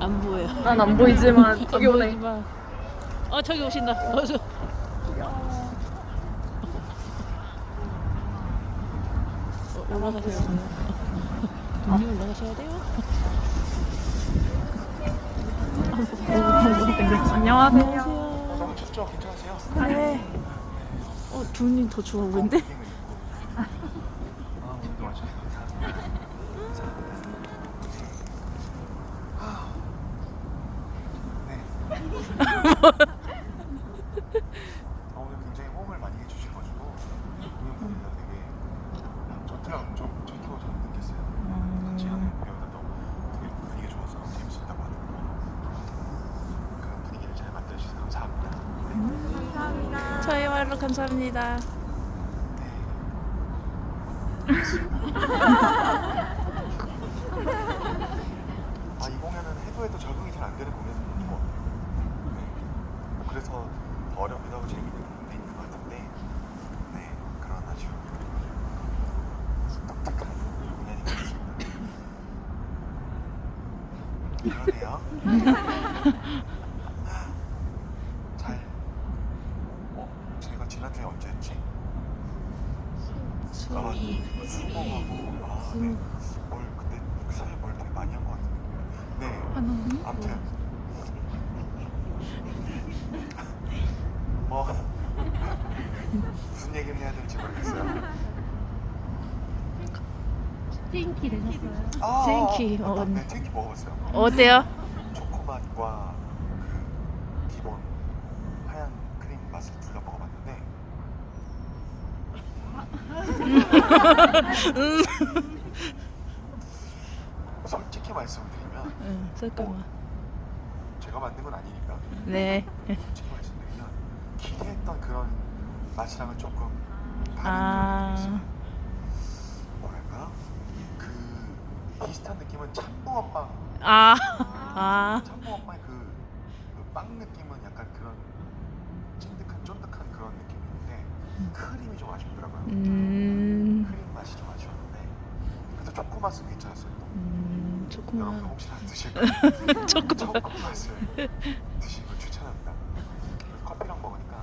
안 보여. 난 안 보이지만 안 저기 오네 보이지만. 어 저기 오신다. 어, 저. 어, 올라가셔야 돼요. 언니 올라가셔야 돼요. 안녕하세요 안녕하세요. 너무 춥죠? 괜찮으세요? 네. 어, 두님 더 좋아 보이는데? 아, 오늘도 와주셔서 감사합니다. 아, 네. 아, 오늘 굉장히 호응을 많이 해주셔가지고 공연 분위기가 되게 좋더라고요. 좀 좋다고 저는 느꼈어요. 같이 하는 공연도 되게 분위기 좋아서 재밌었다고 하더라고요. 그런 분위기를 잘 만들어주셔서 감사합니다. 네. 저희 말로 감사합니다. 아, 이 공연은 해도 해도 적응이 잘 안 되는 같아요. 네. 그래서 더 어렵기도 하고 재미있는 부분도 있는 것 같은데, 네, 그런 아주 독특한 공연이 되겠습니다. 그러네요. 잘, 어, 제가 지난주에 언제였지? 아, 수목하고, 아, 네. 뭘 그때 그 사이에 뭘 되게 많이 한 것 같은데. 네. 아무튼 뭐 무슨 얘기를 해야 될지 모르겠어요. 스테인키 되셨어요? 아, 땡키, 아, 아, 어, 네, 땡키 먹어봤어요. 어때요? 초코맛과 그 기본 하얀 크림 맛을 둘 다 먹어봤는데. 솔직히 말씀드리면 응, 잠깐만. 제가 만든 건 아니니까 네. 솔직히 했던 그런 맛이랑은 조금 다른 아. 느낌이 있어요. 뭐랄까 그 비슷한 느낌은 참붕어빵 아. 아. 참붕어빵의 그, 그빵 느낌은 약간 그런 찐득한 쫀득한 그런 느낌인데 크림이 좀 아쉽더라고요. 음. 크림 맛이 좀 아쉬웠는데 그래도 초코 맛은 괜찮았어요. 또. 음, 여러분 조금만. 혹시 안 드실 거예요? 조금. 초코 맛을 드시는 걸 추천합니다. 그래서 커피랑 먹으니까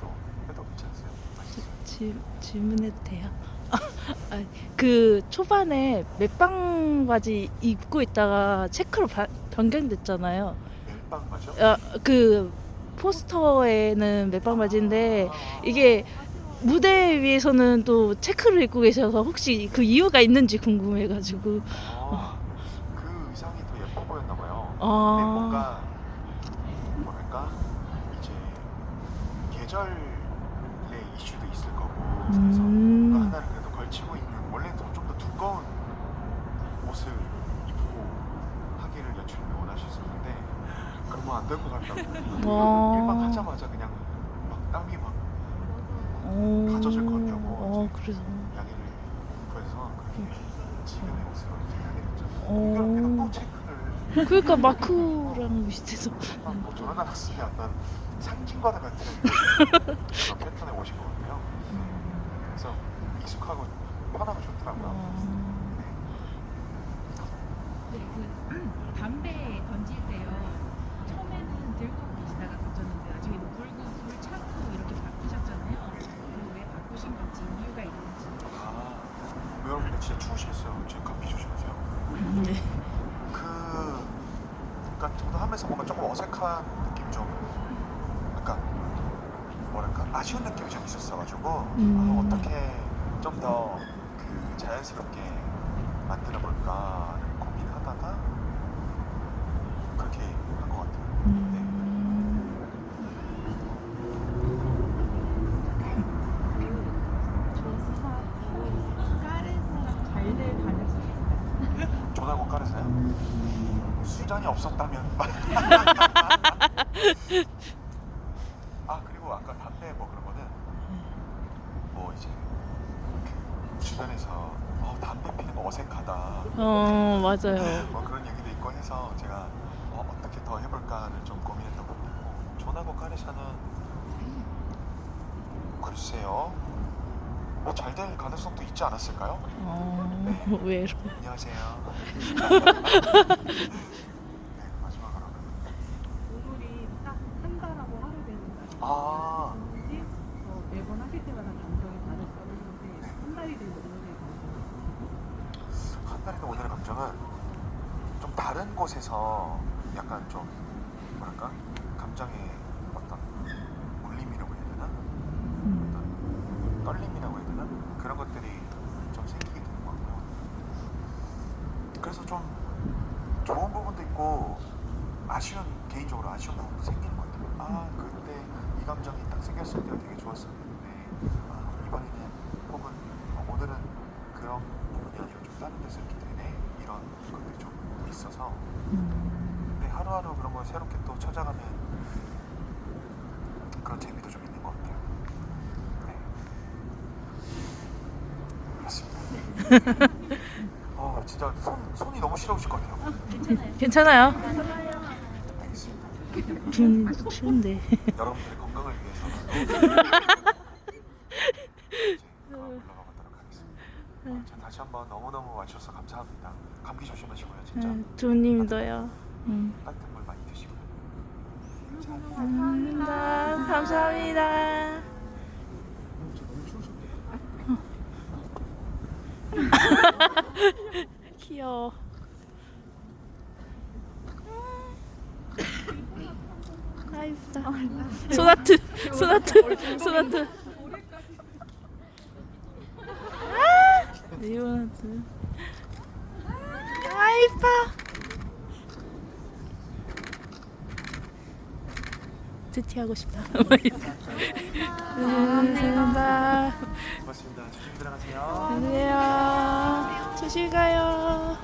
또 그래도 괜찮았어요. 지, 질문해도 돼요? 아, 그 초반에 멜빵 바지 입고 있다가 체크로 바- 변경됐잖아요. 멜빵 맞죠? 아, 그 포스터에는 멜빵 바지인데 이게 무대 위에서는 또 체크를 입고 계셔서 혹시 그 이유가 있는지 궁금해가지고. 아, 그 의상이 더 예뻐 보였나 봐요. 아. 근데 뭔가 뭐랄까 이제 계절의 이슈도 있을 거고 그래서 음. 뭔가 하나를 그래도 걸치고 있는 원래 좀더 두꺼운 옷을 입고 하기를 연출을 원하셨었는데 그러면 안될 것 같다고 와. 일반 하자마자 그냥 막 땀이 막 어, 가져질 것 같다고 어, 이제 그래서. 양해를 구해서 그렇게 지금의 옷으로 이렇게 하게 됐죠. 어. 그렇게도 또 체크를 그러니까 마크랑 비슷해서. 아, 뭐 저런 하나씩 약간 상징과도 같은 그런 패턴에 오신 것 같아요. 그래서 익숙하고 편하고 좋더라고요. 어, 네, 그 담배 던질 때요. 처음에는 들고 계시다가 던졌는데 나중에 불고 불 찾고 이렇게 바꾸셨잖아요. 그 왜 바꾸신 건지 이유가 있는지. 아, 여러분 근데 진짜 추우시겠어요. 지금 커피 조심하세요. 네. 그 같은 거 하면서 뭔가 조금 어색한 느낌이 좀 약간 뭐랄까 아쉬운 느낌이 좀 있었어가지고 음. 아, 어떻게 좀 더 그 자연스럽게 만들어 볼까를 고민하다가 그렇게 한 것 같아요. 네. 음, 잘들 다녔어요. 전화고 깔으세요? 수잔이 없었다면. 아 그리고 아까 담배 뭐 그런 거는 뭐 이제 그 주변에서 어, 담배 피는 거 어색하다. 어, 맞아요. 뭐 그런 얘기도 있고 해서 제가 어, 어떻게 더 해볼까를 좀 고민했던 부분이고 존하고 카레샤는 글쎄요 뭐 잘 될 가능성도 있지 않았을까요? 어, 왜로? 안녕하세요. 네, 마지막으로. 오늘이 딱 한다라고 하루 되는 날. 아, 뭐지? 어, 매번 하실 때마다 감정이 다르다고 했는데 한 달이 되면 오늘의 감정. 한 달이나 오늘의 감정은 좀 다른 곳에서 약간 좀 뭐랄까 울림이라고 해야 되나? 어떤 떨림이라고 해야 되나? 그런 것들이 좀 생기게 되는 것 같고요. 그래서 좀 좋은 부분도 있고 아쉬운 개인적으로 아쉬운 부분도 생기는 것 같아요. 아 그때 이 감정이 딱 생겼을 때가 되게 좋았었는데 아, 이번에는 혹은 어, 오늘은 그런 부분이 아니라 좀 다른 데서 이렇게 되네 이런 것들이 좀 있어서 근데 하루하루 그런 걸 새롭게 또 찾아가면 그런 재미도 좀 있는 것 같아요. 네. 그렇습니다. 어 진짜 손 손이 너무 시려우실 것 같아요. 괜찮아요. 알겠습니다. 좀 추운데. 여러분들의 건강을 위해서 이제 그만 올라가 보도록 하겠습니다. 어, 자, 다시 한번 너무너무 와주셔서 감사합니다. 감기 조심하시고요, 진짜. 두님도요. 음. 따뜻한 물 많이 드시고요. 감사합니다. 감사합니다. 귀여워. 아 이쁘다. 소나트, 소나트, 소나트. 아, 리오나트. 아 이뻐. 드티 하고 싶다. 감사합니다. 고맙습니다. 조심히 들어가세요. 안녕하세요. 조심히 가요.